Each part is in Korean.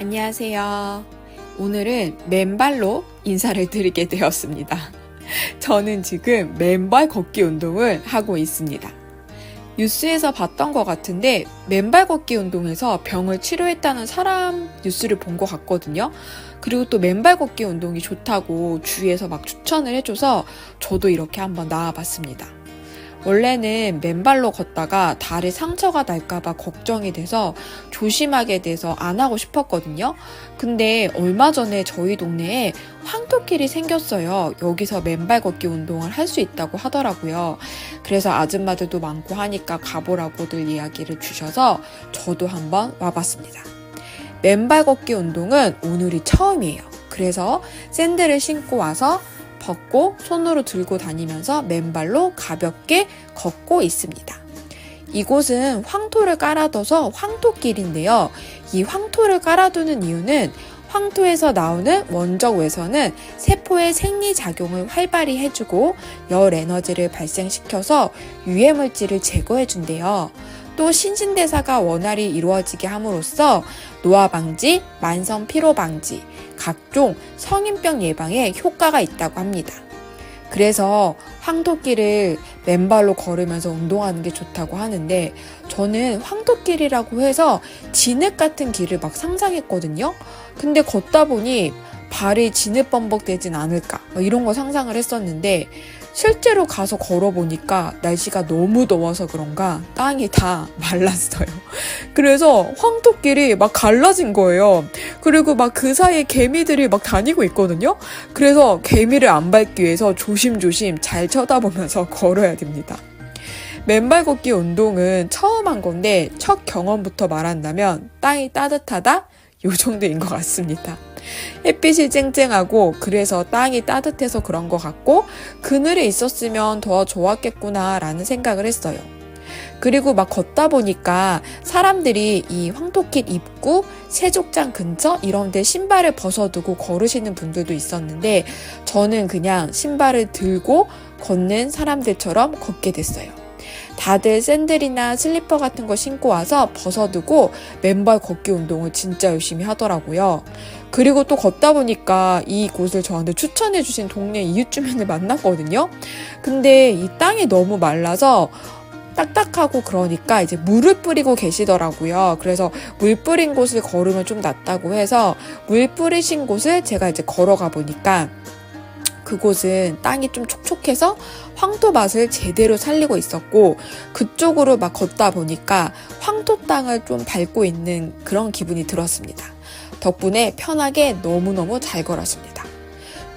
안녕하세요. 오늘은 맨발로 인사를 드리게 되었습니다. 저는 지금 맨발 걷기 운동을 하고 있습니다. 뉴스에서 봤던 것 같은데 맨발 걷기 운동에서 병을 치료했다는 사람 뉴스를 본 것 같거든요. 그리고 또 맨발 걷기 운동이 좋다고 주위에서 막 추천을 해줘서 저도 이렇게 한번 나와봤습니다. 원래는 맨발로 걷다가 다리 상처가 날까봐 걱정이 돼서 조심하게 돼서 안 하고 싶었거든요. 근데 얼마 전에 저희 동네에 황토길이 생겼어요. 여기서 맨발 걷기 운동을 할 수 있다고 하더라고요. 그래서 아줌마들도 많고 하니까 가보라고들 이야기를 주셔서 저도 한번 와봤습니다. 맨발 걷기 운동은 오늘이 처음이에요. 그래서 샌들을 신고 와서 벗고 손으로 들고 다니면서 맨발로 가볍게 걷고 있습니다. 이곳은 황토를 깔아둬서 황토길인데요. 이 황토를 깔아두는 이유는 황토에서 나오는 원적 외선은 세포의 생리작용을 활발히 해주고 열 에너지를 발생시켜서 유해물질을 제거해준대요. 또 신진대사가 원활히 이루어지게 함으로써 노화 방지, 만성 피로 방지, 각종 성인병 예방에 효과가 있다고 합니다. 그래서 황토길을 맨발로 걸으면서 운동하는 게 좋다고 하는데 저는 황토길이라고 해서 진흙 같은 길을 막 상상했거든요. 근데 걷다 보니 발이 진흙범벅 되진 않을까 이런 거 상상을 했었는데 실제로 가서 걸어보니까 날씨가 너무 더워서 그런가 땅이 다 말랐어요. 그래서 황토길이 막 갈라진 거예요. 그리고 막 그 사이에 개미들이 막 다니고 있거든요. 그래서 개미를 안 밟기 위해서 조심조심 잘 쳐다보면서 걸어야 됩니다. 맨발 걷기 운동은 처음 한 건데 첫 경험부터 말한다면 땅이 따뜻하다? 요 정도인 것 같습니다. 햇빛이 쨍쨍하고 그래서 땅이 따뜻해서 그런 것 같고 그늘에 있었으면 더 좋았겠구나라는 생각을 했어요. 그리고 막 걷다 보니까 사람들이 이 황토길 입구, 세족장 근처 이런 데 신발을 벗어두고 걸으시는 분들도 있었는데 저는 그냥 신발을 들고 걷는 사람들처럼 걷게 됐어요. 다들 샌들이나 슬리퍼 같은 거 신고 와서 벗어두고 맨발 걷기 운동을 진짜 열심히 하더라고요. 그리고 또 걷다 보니까 이 곳을 저한테 추천해 주신 동네 이웃 주민을 만났거든요. 근데 이 땅이 너무 말라서 딱딱하고 그러니까 이제 물을 뿌리고 계시더라고요. 그래서 물 뿌린 곳을 걸으면 좀 낫다고 해서 물 뿌리신 곳을 제가 이제 걸어가 보니까 그곳은 땅이 좀 촉촉해서 황토 맛을 제대로 살리고 있었고 그쪽으로 막 걷다 보니까 황토 땅을 좀 밟고 있는 그런 기분이 들었습니다. 덕분에 편하게 너무너무 잘 걸었습니다.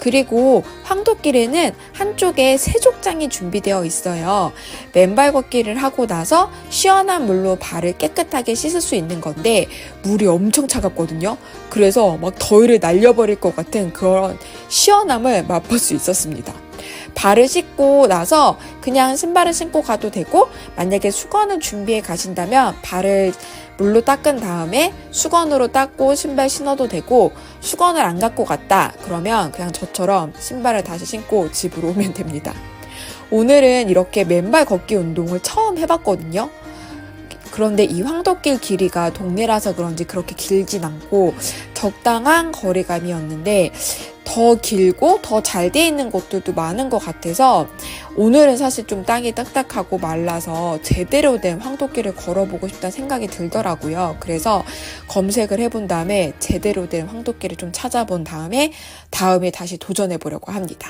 그리고 황토길에는 한쪽에 세족장이 준비되어 있어요. 맨발 걷기를 하고 나서 시원한 물로 발을 깨끗하게 씻을 수 있는 건데 물이 엄청 차갑거든요. 그래서 막 더위를 날려버릴 것 같은 그런 시원함을 맛볼 수 있었습니다. 발을 씻고 나서 그냥 신발을 신고 가도 되고 만약에 수건을 준비해 가신다면 발을 물로 닦은 다음에 수건으로 닦고 신발 신어도 되고 수건을 안 갖고 갔다 그러면 그냥 저처럼 신발을 다시 신고 집으로 오면 됩니다. 오늘은 이렇게 맨발 걷기 운동을 처음 해봤거든요. 그런데 이 황토길 길이가 동네라서 그런지 그렇게 길진 않고 적당한 거리감이었는데 더 길고 더 잘 돼 있는 곳들도 많은 것 같아서 오늘은 사실 좀 땅이 딱딱하고 말라서 제대로 된 황토길을 걸어보고 싶다는 생각이 들더라고요. 그래서 검색을 해본 다음에 제대로 된 황토길을 좀 찾아본 다음에 다음에 다시 도전해 보려고 합니다.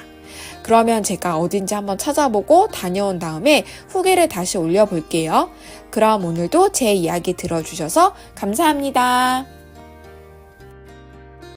그러면 제가 어딘지 한번 찾아보고 다녀온 다음에 후기를 다시 올려볼게요. 그럼 오늘도 제 이야기 들어주셔서 감사합니다.